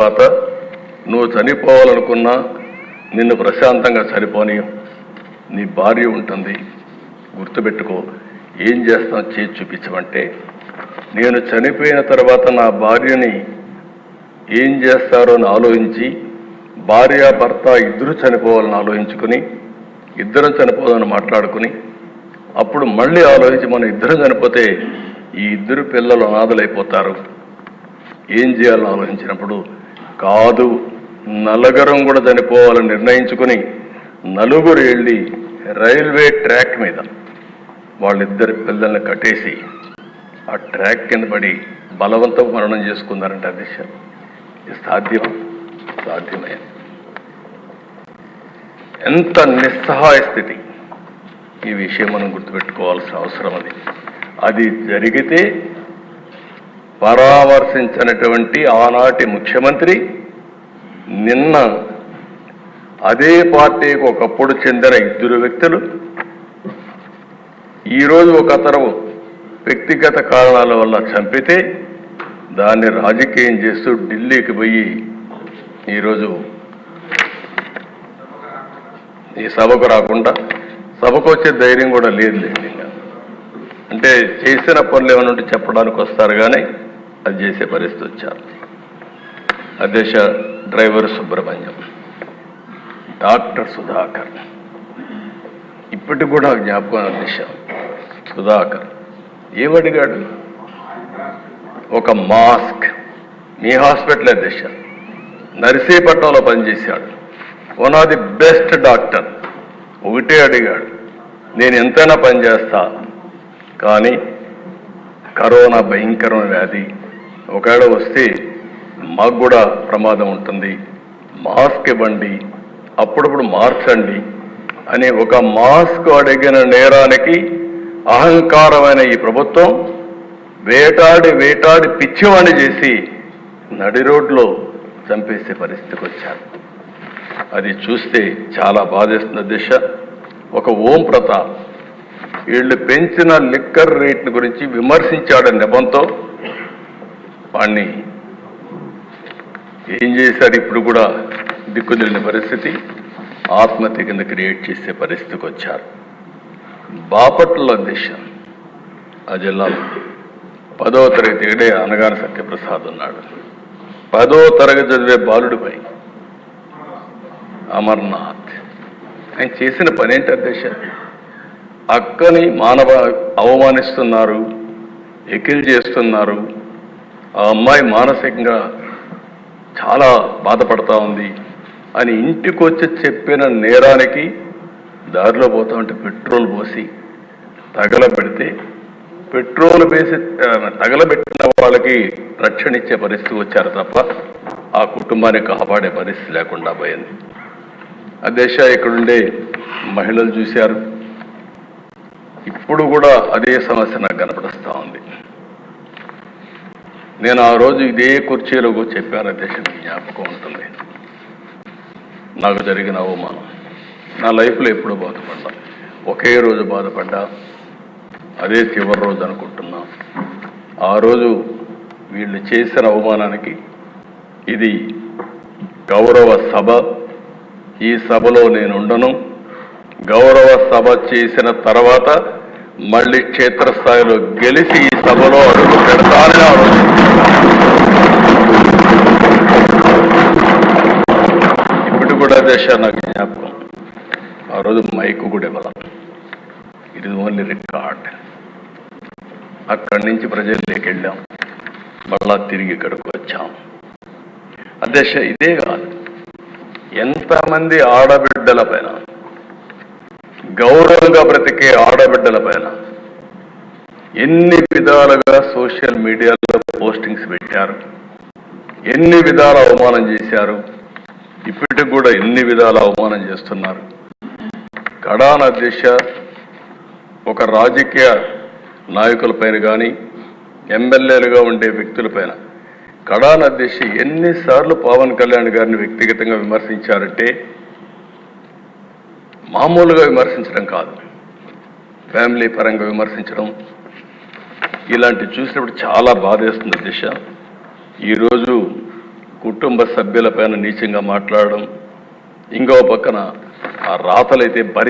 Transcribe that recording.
తర్వాత నువ్వు చనిపోవాలనుకున్నా నిన్ను ప్రశాంతంగా చనిపోని నీ భార్య ఉంటుంది. గుర్తుపెట్టుకో ఏం చేస్తాం చేసి చూపించమంటే నేను చనిపోయిన తర్వాత నా భార్యని ఏం చేస్తారో అని ఆలోచించి భార్య భర్త ఇద్దరు చనిపోవాలని ఆలోచించుకుని ఇద్దరం చనిపోదని మాట్లాడుకుని అప్పుడు మళ్ళీ ఆలోచించి మనం ఇద్దరం చనిపోతే ఈ ఇద్దరు పిల్లలు అనాథలైపోతారు. ఏం చేయాలని ఆలోచించినప్పుడు కాదు నలుగురం కూడా చనిపోవాలని నిర్ణయించుకుని నలుగురు వెళ్ళి రైల్వే ట్రాక్ మీద వాళ్ళిద్దరి పిల్లల్ని కట్టేసి ఆ ట్రాక్ కింద పడి బలవంతం మరణం చేసుకున్నారంటే అధ్యక్ష ఇది సాధ్యం సాధ్యమే. ఎంత నిస్సహాయ స్థితి. ఈ విషయం మనం గుర్తుపెట్టుకోవాల్సిన అవసరం అది. అది జరిగితే పరామర్శించినటువంటి ఆనాటి ముఖ్యమంత్రి నిన్న అదే పార్టీకి ఒకప్పుడు చెందిన ఇద్దరు వ్యక్తులు ఈరోజు ఒక అతను వ్యక్తిగత కారణాల వల్ల చంపితే దాన్ని రాజకీయం చేస్తూ ఢిల్లీకి పోయి ఈరోజు ఈ సభకు రాకుండా సభకు వచ్చే ధైర్యం కూడా లేదు లేండి అంటే చేసిన పనులు ఏమైనా ఉంటే చెప్పడానికి వస్తారు కానీ అది చేసే పరిస్థితి వచ్చారు. అధ్యక్ష డ్రైవర్ సుబ్రహ్మణ్యం డాక్టర్ సుధాకర్. ఇప్పటికి కూడా జ్ఞాపకం అధ్యక్ష సుధాకర్ ఏమడిగాడు ఒక మాస్క్. మీ హాస్పిటల్ అధ్యక్ష నర్సీపట్నంలో పనిచేశాడు. One of the best doctor. ఒకటే అడిగాడు నేను ఎంతైనా పనిచేస్తా కానీ కరోనా భయంకరమైన వ్యాధి ఒకవేళ వస్తే మాకు కూడా ప్రమాదం ఉంటుంది. మాస్క్ ఇవ్వండి అప్పుడప్పుడు మార్చండి అని ఒక మాస్క్ అడిగిన నేరానికి అహంకారమైన ఈ ప్రభుత్వం వేటాడి వేటాడి పిచ్చివాణి చేసి నడి రోడ్లో చంపేసే పరిస్థితికి వచ్చారు. అది చూస్తే చాలా బాధేస్తున్న దిశ. ఒక ఓం ప్రతాప్ వీళ్ళు పెంచిన లిక్కర్ రేట్ గురించి విమర్శించాడని నెపంతో వాణ్ణి ఏం చేశారు ఇప్పుడు కూడా దిక్కుదిలిన పరిస్థితి? ఆత్మహత్య కింద క్రియేట్ చేసే పరిస్థితికి వచ్చారు. బాపట్ల దిశ ఆ జిల్లాలో పదవ తరగతి ఏడే అనగాన సత్యప్రసాద్ ఉన్నాడు. పదో తరగతి చదివే బాలుడిపై అమర్నాథ్ ఆయన చేసిన పని ఏంటి అధ్యక్ష? అక్కని మానవ అవమానిస్తున్నారు ఎకిల్ చేస్తున్నారు ఆ అమ్మాయి మానసికంగా చాలా బాధపడతా ఉంది అని ఇంటికి వచ్చి చెప్పిన నేరానికి దారిలో పోతా ఉంటే పెట్రోల్ పోసి తగలబెడితే పెట్రోల్ వేసి తగలబెట్టిన వాళ్ళకి రక్షణ ఇచ్చే పరిస్థితి వచ్చారు తప్ప ఆ కుటుంబాన్ని కాపాడే పరిస్థితి లేకుండా పోయింది. అధ్యక్ష ఇక్కడుండే మహిళలు చూశారు. ఇప్పుడు కూడా అదే సమస్య నాకు కనపడుస్తూ ఉంది. నేను ఆ రోజు ఇదే కుర్చీలో చెప్పాను అధ్యక్ష జ్ఞాపకం ఉంటుంది. నాకు జరిగిన అవమానం. నా లైఫ్లో ఎప్పుడు బాధపడ్డా. ఒకే రోజు బాధపడ్డా. అదే చివరి రోజు అనుకుంటున్నా. ఆ రోజు వీళ్ళు చేసిన అవమానానికి ఇది గౌరవ సభ. ఈ సభలో నేను ఉండను. గౌరవ సభ చేసిన తర్వాత మళ్ళీ క్షేత్రస్థాయిలో గెలిచి ఈ సభలో అడుగు పెడతానని ఆలోచిస్తున్నాను ఇప్పుడు నాకు జ్ఞాపకం. ఆ రోజు మైకు కూడా ఇవ్వాలి. ఇట్ ఇస్ ఓన్లీ రికార్డ్ అక్కడి నుంచి ప్రజల్లోకి వెళ్ళాం. మళ్ళా తిరిగి ఇక్కడికి వచ్చాం. అధ్యక్ష ఇదే కాదు. ఎంతమంది ఆడబిడ్డల పైన గౌరవంగా బ్రతికే ఆడబిడ్డల పైన ఎన్ని విధాలుగా సోషల్ మీడియాలో పోస్టింగ్స్ పెట్టారు? ఎన్ని విధాల అవమానం చేశారు? ఇప్పటికి కూడా ఎన్ని విధాల అవమానం చేస్తున్నారు? కడాన అధ్యక్ష ఒక రాజకీయ నాయకులపైన కానీ ఎమ్మెల్యేలుగా ఉండే వ్యక్తులపైన కడాన అధ్యక్ష ఎన్నిసార్లు పవన్ కళ్యాణ్ గారిని వ్యక్తిగతంగా విమర్శించారంటే మామూలుగా విమర్శించడం కాదు. ఫ్యామిలీ పరంగా విమర్శించడం ఇలాంటి చూసినప్పుడు చాలా బాధేస్తుంది దిశ ఈరోజు కుటుంబ సభ్యులపైన నీచంగా మాట్లాడడం ఇంకో పక్కన ఆ రాతలైతే భరించి